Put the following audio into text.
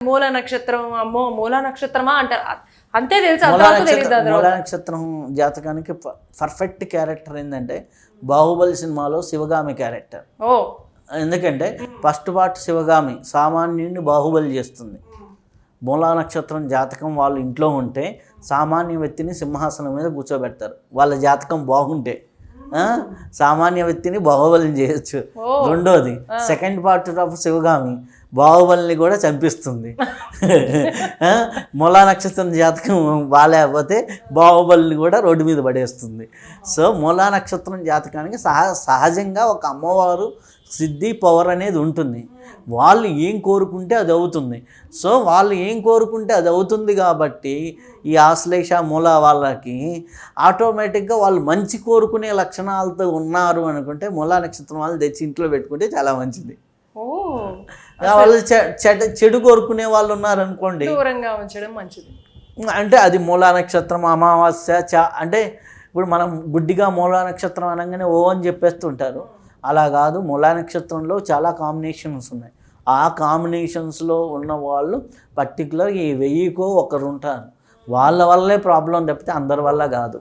మూల నక్షత్రం అమ్మో మూల నక్షత్రమా అంటారు. అంతే తెలుసు మూలా అంతవరకు తెలియదు నక్షత్రం అందులో మూలా నక్షత్రం జాతకానికి పర్ఫెక్ట్ క్యారెక్టర్ ఏంటంటే బాహుబలి సినిమాలో శివగామి క్యారెక్టర్ ఓ. ఎందుకంటే ఫస్ట్ పార్ట్ శివగామి సామాన్యుడిని బాహుబలి చేస్తుంది. మూలా నక్షత్రం జాతకం వాళ్ళు ఇంట్లో ఉంటే సామాన్య వ్యక్తిని సింహాసనం మీద కూర్చోబెడతారు. వాళ్ళ జాతకం బాగుంటే సామాన్య వ్యక్తిని బాహుబలిని చేయొచ్చు. రెండోది సెకండ్ పార్ట్ ఆఫ్ శివగామి బాహుబలిని కూడా చంపిస్తుంది. మూలా నక్షత్రం జాతకం బాగాలేకపోతే బాహుబలిని కూడా రోడ్డు మీద పడేస్తుంది. సో మూలా నక్షత్రం జాతకానికి సహ సహజంగా ఒక అమ్మవారు సిద్ధి పవర్ అనేది ఉంటుంది. వాళ్ళు ఏం కోరుకుంటే అది అవుతుంది. సో వాళ్ళు ఏం కోరుకుంటే అది అవుతుంది కాబట్టి ఈ ఆశ్లేష మూల వాళ్ళకి ఆటోమేటిక్గా వాళ్ళు మంచి కోరుకునే లక్షణాలతో ఉన్నారు అనుకుంటే మూలా నక్షత్రం వాళ్ళు తెచ్చి ఇంట్లో పెట్టుకుంటే చాలా మంచిది. ఓ. వాళ్ళు చెడు చెడు కోరుకునే వాళ్ళు ఉన్నారనుకోండి. దూరంగా ఉంచడం మంచిది. అంటే అది మూలా నక్షత్రం అమావాస్య చ అంటే ఇప్పుడు మనం గుడ్డిగా మూలా నక్షత్రం అనగానే ఓ అని చెప్పేస్తుంటారు. అలా కాదు మూలా నక్షత్రంలో చాలా కాంబినేషన్స్ ఉన్నాయి. ఆ కాంబినేషన్స్లో ఉన్న వాళ్ళు పర్టికులర్ ఈ వెయ్యికో ఒకరు ఉంటారు వాళ్ళ వల్లే ప్రాబ్లం తప్పితే అందరి వల్ల కాదు.